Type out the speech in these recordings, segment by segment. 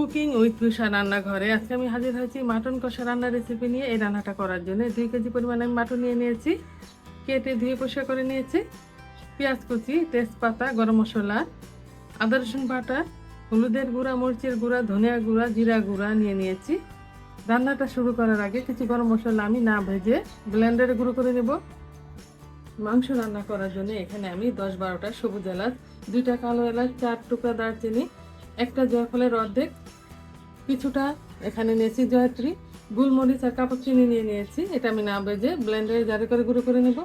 Cooking with Rusha রান্নাঘরে আজকে আমি হাজির হয়েছি মাটন কষা রান্নার রেসিপি নিয়ে এই রান্নাটা করার জন্য। দুই কেজি পরিমাণে আমি মাটন নিয়ে নিয়েছি। কেটে ধুয়ে পরিষ্কার করে নিয়েছি। পেঁয়াজ কুচি, তেজপাতা, গরম মশলা, আদা, রসুন বাটা, হলুদের গুঁড়া, মরিচের গুঁড়া, ধনিয়া গুঁড়া, জিরা গুঁড়া নিয়ে নিয়েছি। রান্নাটা শুরু করার আগে কিছু গরম মশলা আমি না ভেজে ব্লেন্ডারে গুঁড়ো করে নেব। মাংস রান্না করার জন্য এখানে আমি দশ বারোটা সবুজ এলাচ, দুইটা কালো এলাচ, চার টুকরা দারচিনি, একটা জয়ফলের অর্ধেক কিছুটা এখানে নিয়েছি জয়ত্রী। গুলমরিচ আর কাপড় চিনি নিয়ে নিয়েছি। এটা আমি না বেজে ব্লেন্ডারে জারে করে গুঁড়ো করে নেব।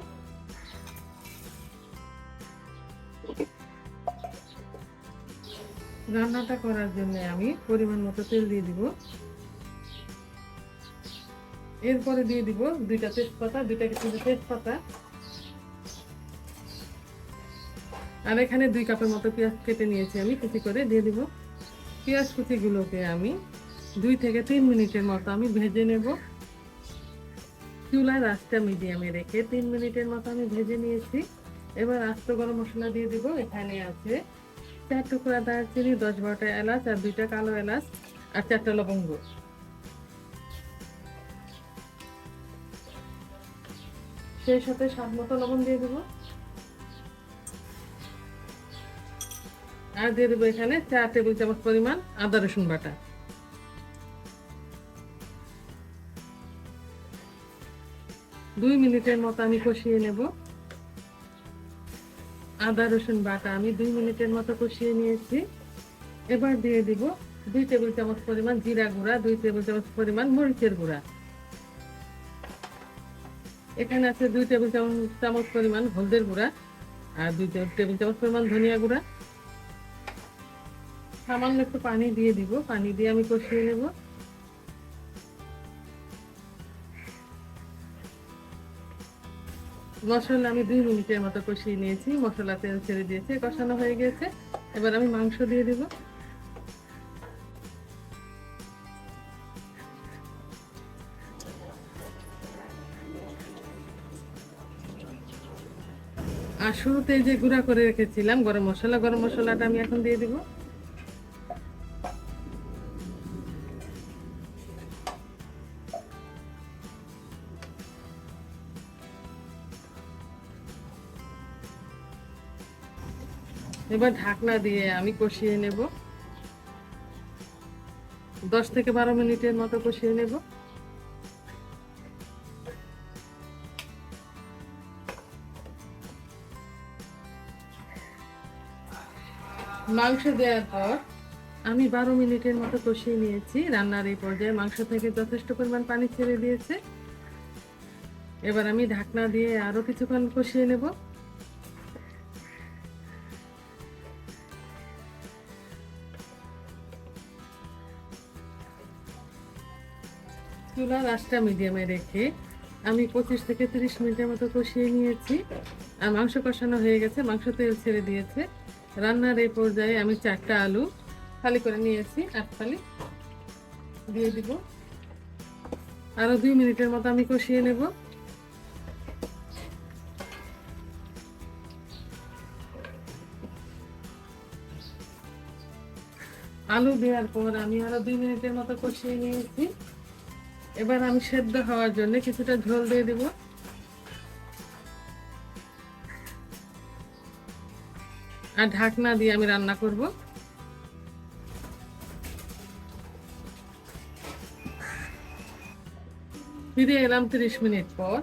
রান্নাটা করার জন্য আমি পরিমাণ মতো তেল দিয়ে দিব। এরপরে দিয়ে দিব দুইটা তেজপাতা, দুইটা কিছু তেজপাতা। আর এখানে দুই কাপের মতো পেঁয়াজ কেটে নিয়েছি আমি, কুচি করে দিয়ে দিব। পেঁয়াজ কুচিগুলোকে আমি দুই থেকে তিন মিনিটের মতো আমি ভেজে নেব। চুলার আঁচটা মিডিয়ামে রেখে তিন মিনিটের মতো আমি ভেজে নিয়েছি। এবার আস্ত গরম মশলা দিয়ে দিব। এখানে আছে চার টুকরা দারচিনি, দশ বারোটা এলাচ আর দুইটা কালো এলাচ আর চারটা লবঙ্গ। সেই সাথে স্বাদ মতো লবণ দিয়ে দেবো। আর দিয়ে দেবো এখানে চার টেবিল চামচ পরিমাণ আদা রসুন বাটা। দুই মিনিটের মতো আমি কষিয়ে নেব। আদা রসুন বাটা আমি দুই মিনিটের মতো কষিয়ে নিয়েছি। এবার দিয়ে দিব দুই টেবিল চামচ পরিমাণ জিরা গুঁড়া, দুই টেবিল চামচ পরিমাণ মরিচের গুঁড়া। এখানে আছে দুই টেবিল চামচ পরিমাণ হলদের গুঁড়া আর দুই টেবিল চামচ পরিমাণ ধনিয়া গুঁড়া। সামান্য একটু পানি দিয়ে দিব। পানি দিয়ে আমি কষিয়ে নেব। মশলা আমি দুই মিনিটের মতো কষিয়ে নিয়েছি। মশলা তেল ছেড়ে দিয়েছে, কষানো হয়ে গেছে। এবার আমি মাংস দিয়ে দিব। আর শুরুতে যে গুঁড়া করে রেখেছিলাম, গরম মশলা, গরম মশলাটা আমি এখন দিয়ে দিব। এবার ঢাকনা দিয়ে আমি কষিয়ে নেব। দশ থেকে বারো মিনিটের মতো কষিয়ে নেব। মাংস দেওয়ার পর আমি বারো মিনিটের মতো কষিয়ে নিয়েছি। রান্নার এই পর্যায়ে মাংস থেকে যথেষ্ট পরিমাণ পানি ছেড়ে দিয়েছে। এবার আমি ঢাকনা দিয়ে আরও কিছুক্ষণ কষিয়ে নেব। চুলার আঁচটা মিডিয়ামে রেখে আমি পঁচিশ থেকে তিরিশ মিনিটের মতো কষিয়ে নিয়েছি। আর মাংস কষানো হয়ে গেছে, মাংস তেল ছেড়ে দিয়েছে। রান্নার এই পর্যায়ে আমি চারটা আলু খালি করে নিয়েছি আট ফালি দিয়ে দিব। আরও দুই মিনিটের মতো আমি কষিয়ে নেব। আলু দেওয়ার পর আমি আরও দুই মিনিটের মতো কষিয়ে নিয়েছি। এবার আমি সেদ্ধ হওয়ার জন্য কিছুটা ঝোল দিয়ে দিব। আর ঢাকনা দিয়ে আমি রান্না করব। ফিরে এলাম তিরিশ মিনিট পর।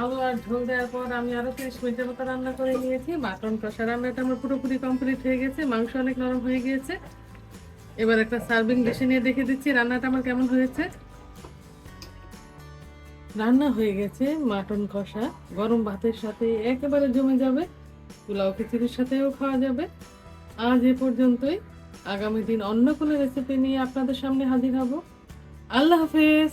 আলু আর ঝোল দেওয়ার পর আমি আরও তিরিশ মিনিটের মতো রান্না করে নিয়েছি। মাটন কষা রান্নাটা আমার পুরোপুরি কমপ্লিট হয়ে গেছে। মাংস অনেক নরম হয়ে গিয়েছে। এবার একটা সার্ভিং ডিশে নিয়ে দেখে দিচ্ছি। রান্নাটা আমার কেমন হয়েছে? রান্না হয়ে গেছে, মাটন কষা। গরম ভাতের সাথে একেবারে জমে যাবে, পোলাও খিচুড়ির সাথেও খাওয়া যাবে। আজ এ পর্যন্তই। আগামী দিন অন্য কোনো রেসিপি নিয়ে আপনাদের সামনে হাজির হব। আল্লাহ হাফেজ।